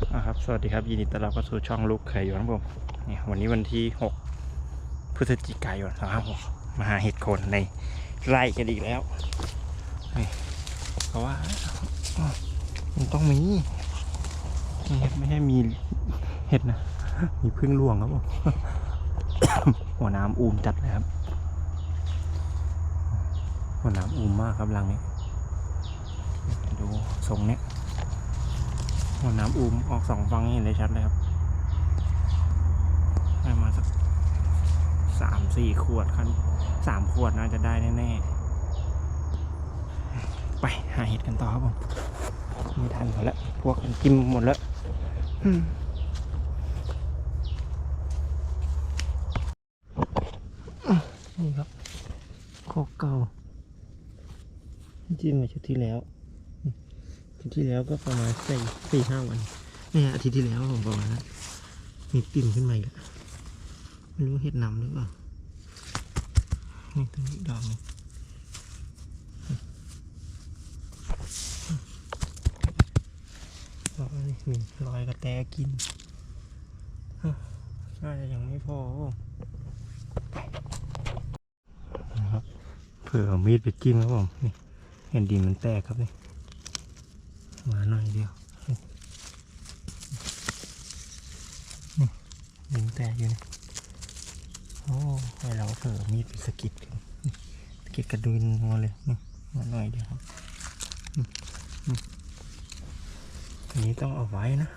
อ่าครับสวัสดีครับยินดีต้อนรับเข้าสู่ช่องลูกเขยอยู่ครับผมนี่วันนี้วันที่ 6 พฤศจิกายนนะครับผมมาหาเห็ดโคนในไร่กันอีกแล้วเพราะว่ามันต้องมีนี่ไม่ใช่มีเห็ดนะมีพึ่งหลวงครับผมหัวน้ำอูมจัดเลยครับ หัวน้ำอูมมากครับรังนี้ดูทรงเนี้ย หัวน้ำอูมออกสองฟังเห็นได้ชัดเลยครับได้มาสักสามสี่ขวดคันสามขวดน่าจะได้แน่ๆ ไปหาเห็ดกันต่อครับผม ไม่ทันหมดแล้ว พวกมันกินหมดแล้วนี่ครับโคกเก่าจิ้มมาชุดที่แล้ว อาทิตย์ที่แล้วก็ประมาณสี่สี่ห้าวันเนี่ยอาทิตย์ที่แล้วผมประมาณนั้นมีกลิ่นขึ้นมาอีกแล้วไม่รู้เห็ดนำหรือเปล่านี่ตรงนี้อีกดอกนึงอ๋อนี่มีรอยกระแตกินน่าจะยังไม่พอนะครับเผื่อมีดไปจิ้มครับผมนี่เห็นดินมันแตกครับนี่ มาหน่อยเดียวนี่ยิงแตกอยู่นี่โอ้ยเราเผลอมีดไปสะกิดกันสะกิดกระดุนมาเลยนี่มาหน่อยเดียวครับอันนี้ต้องเอาไว้นะ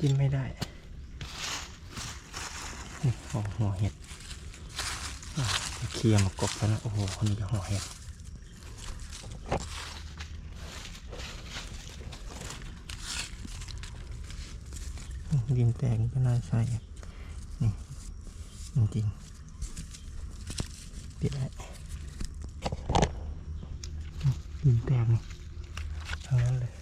กินไม่ได้นี่โอ้หัวเห็ดเคลียมากบแล้วนะโอ้โหคนนี้ก็หัวเห็ด ดินแตกก็น่าใช่นี่จริงๆปิดได้ดินแตกนี่ทั้งนั้นเลย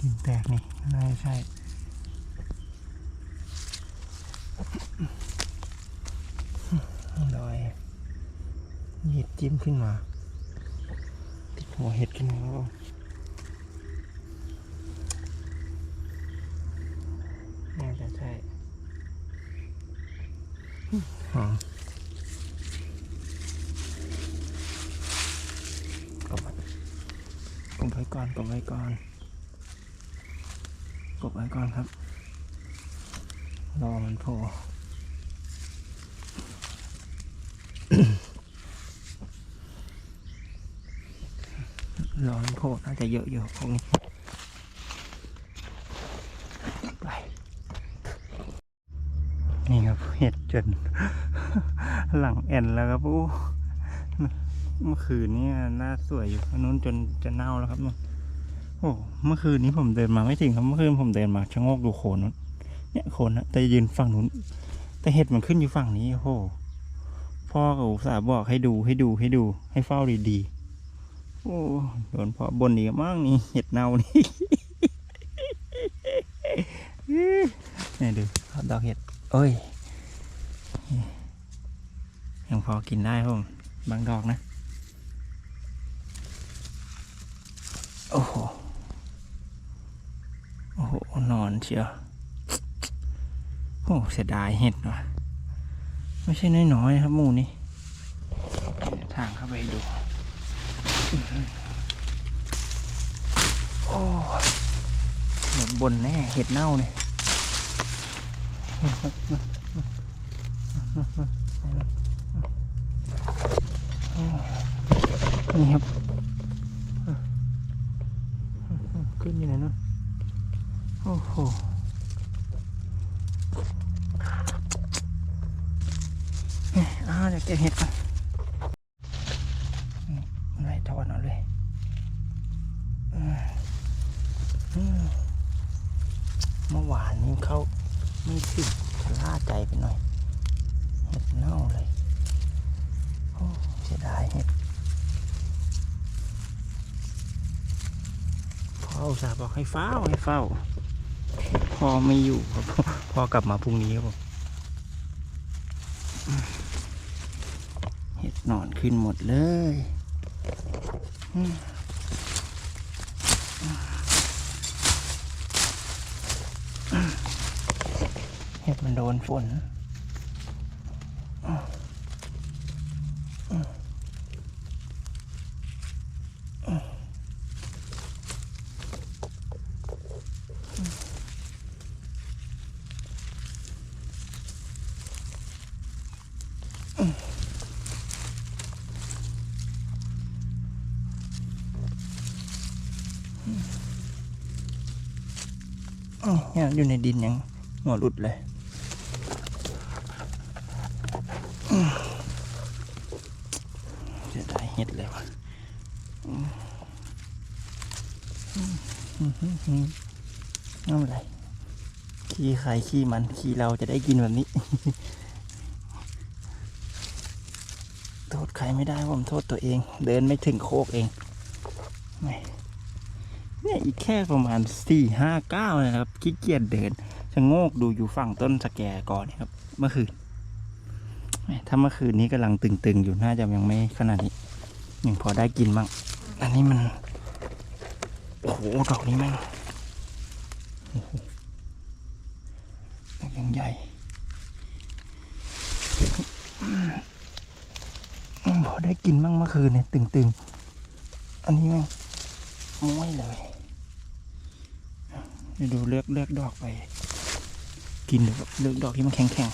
ดินแตกนี่น่าใช่ลอยหยิบจิ้มขึ้นมา หัวเห็ดขึ้นมาแล้วน่าจะใช่หอมกบไว้กบไว้ก่อนกบไว้ก่อนกบไว้ก่อนครับ รอมันโผล่ ร้อน โพดน่าจะเยอะอยู่พวกนี้ไปนี่ครับเห็ดจน หลังแอนแล้วครับอู้เมื่อคืนนี้น่าสวยอยู่อันนู้นจนจะเน่าแล้วครับนู่นโอ้เมื่อคืนนี้ผมเดินมาไม่ถึงครับเมื่อคืนผมเดินมาชะโงกดูโคนนู้นเนี่ยโคนนะแต่ยืนฝั่งนู้น แต่เห็ดมันขึ้นอยู่ฝั่งนี้โอ้โหพ่อกับอุตส่าห์บอกให้ดูให้ดูให้ดูให้เฝ้าดีๆ โอ้โดนพราะบนนี้มั่งนี่เห็ดเน่านี่นี่ดูดอกเห็ดเอ้ยยังพอกินได้ครับบางดอกนะ โอ้โห โอ้โห นอนเชียวโอ้เสียดายเห็ดว่ะไม่ใช่น้อยๆครับหมูนี่ทางเข้าไปดู โอ้เหมือนบนแน่เห็ดเน่าเนี่ยนี่ครับ ขึ้นอยู่ไหนนู่นโอ้โหเอ้ยอ้าเดี๋ยวเก็บเห็ดก่อนไล่ถอนเอาเลย อืม เมื่อวานนี้เขาไม่สิชะล่าใจไปหน่อย เห็ดเน่าเลยโอ้เสียดายเห็ดพ่ออุตส่าห์บอกให้เฝ้าให้เฝ้าพอไม่อยู่ครับพอกลับมาพรุ่งนี้ครับผมเห็ดนอนขึ้นหมดเลยอืมเห็ดมันโดนฝนอืมเนี่ยอยู่ในดินยังหัวหลุดเลย จะได้เห็ดเลยวะอืมอืมอืมอืมอืมไม่เป็นไรขี้ใครขี้มันขี้เราจะได้กินแบบนี้ โทษใครไม่ได้ผมโทษตัวเอง เดินไม่ถึงโคกเองแหม่เนี่ยอีกแค่ประมาณสี่ห้าเก้านะครับขี้เกียจเดินชะโงกดูอยู่ฝั่งต้นสแกก่อนนะครับ เมื่อคืน ถ้าเมื่อคืนนี้กำลังตึงๆ อยู่น่าจะยังไม่ขนาดนี้ยังพอได้กินบ้าง อันนี้มัน โอ้โหดอกนี้แม่งดอกยังใหญ่พอได้กินบ้างเมื่อคืนเนี่ยตึงๆ อันนี้แม่งม้วยเลยดูเลือกเลือกดอกไป กินเลือกดอกที่มันแข็งแข็ง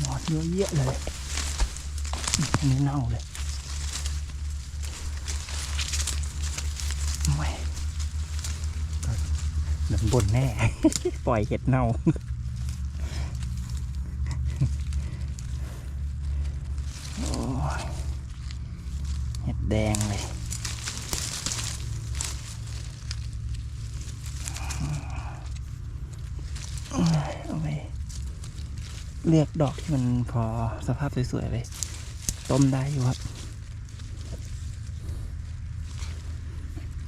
หนอน เยอะแยะเลยอันนี้เน่าเลยไม่เดินบนแน่ ปล่อยเห็ดเน่าโอ้ยเห็ดแดงเลยเอาไป เลือกดอกที่มันพอสภาพสวยๆไปต้มได้อยู่ครับ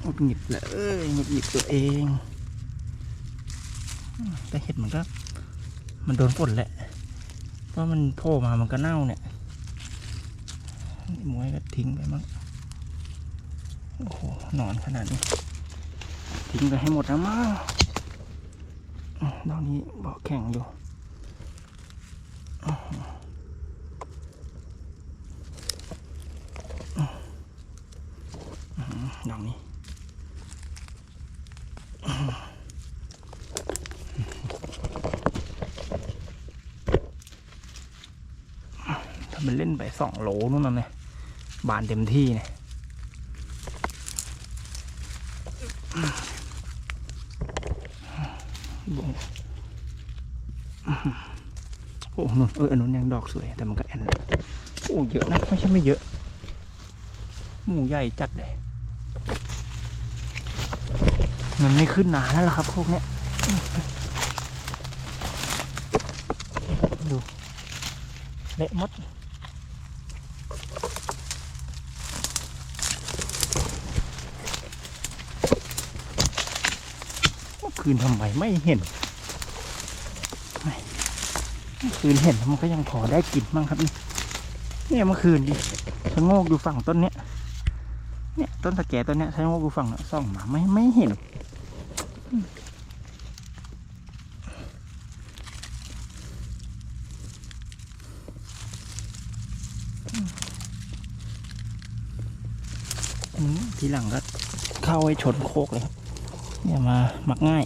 หงุดหงิดเลยหงุดหงิดตัวเอง แต่เห็ดมันก็ มันโดนฝนแหละ เพราะมันโผล่มามันก็เน่าเนี่ยมวยก็ทิ้งไปมั้งโอ้โหนอนขนาดนี้ ทิ้งไปให้หมดแล้วมั้งอืมดอกนี้บอกแข็งอยู่ ดอกนี้อื้ถ้ามันเล่นไปสองโหลนู่นน่ะเนี่ยบานเต็มที่เนี่ยบง โอ้นู่นเอออันนู้นยังดอกสวย แต่มันก็แอนโอ้เยอะนะไม่ใช่ไม่เยอะหมูใหญ่จัดเลยมันไม่ขึ้นหนาแล้วล่ะครับพวกเนี้ยดูเละมดเมื่อคืนทำไมไม่เห็น คืนเห็นมันก็ยังพอได้กินบ้างครับนี่เนี่ยเมื่อคืนดิชะโงกดูฝั่งต้นเนี้ยเนี่ยต้นตะแกต้นเนี้ยชะโงกดูฝั่งเนี้ยส่องมาไม่ไม่เห็นทีหลังก็เข้าไว้ชนโคกเลยครับเนี่ยมามักง่าย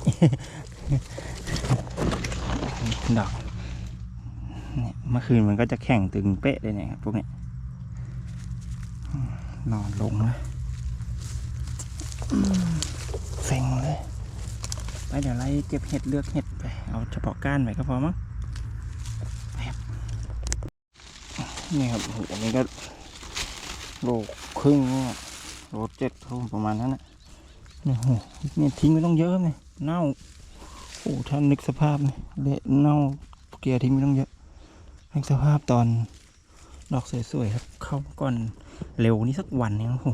ดอก เนี่ยเมื่อคืนมันก็จะแข็งตึงเป๊ะเลยเนี่ยครับพวกเนี้ยนอนลงนะเซ็งเลยไปเดี๋ยวไล่เก็บเห็ดเลือกเห็ดไป เอาเฉพาะก้านไปก็พอมั้งไปครับนี่ครับโอ้โหอันนี้ก็โลครึ่งนี่โลเจ็ดทุ่มประมาณนั้นนะเนี่โหเนี่ยทิ้งไม่ต้องเยอะเนี่ยเน่าโอ้ท่านนึกสภาพเนี่ยเละเน่าเกียร์ทิ้งไม่ต้องเยอะ นึกสภาพตอนดอกสวยๆครับ เข้าก่อนเร็วนี่สักวันเนี่ยโอ้โห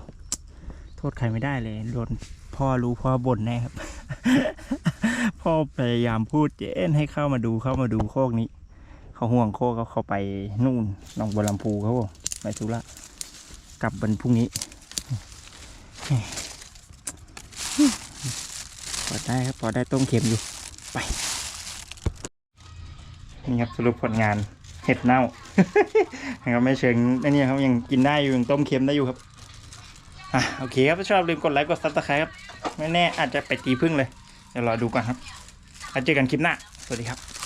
โทษใครไม่ได้เลยโดนพ่อรู้พ่อบ่นแน่ครับ พ่อพยายามพูดเจนให้เข้ามาดูเข้ามาดูโคกนี้ เขาห่วงโคกเขาเขาไปนู่นหนองบัวลำพูเขาบอกไปธุระกลับวันพรุ่งนี้พอได้ครับพอได้ต้มเค็มอยู่ไปนี่ครับสรุปผลงาน เห็ดเน่าครับไม่เชิงอ้นี่ครับยังกินได้อยู่ยังต้มเค็มได้อยู่ครับอะโอเคครับถ้าชอบลืมกดไลค์กดซับสไครต์ครับไม่แน่อาจจะไปตีพึ่งเลยเดี๋ยวรอดูก่อนครับแล้วเจอกันคลิปหน้าสวัสดีครับ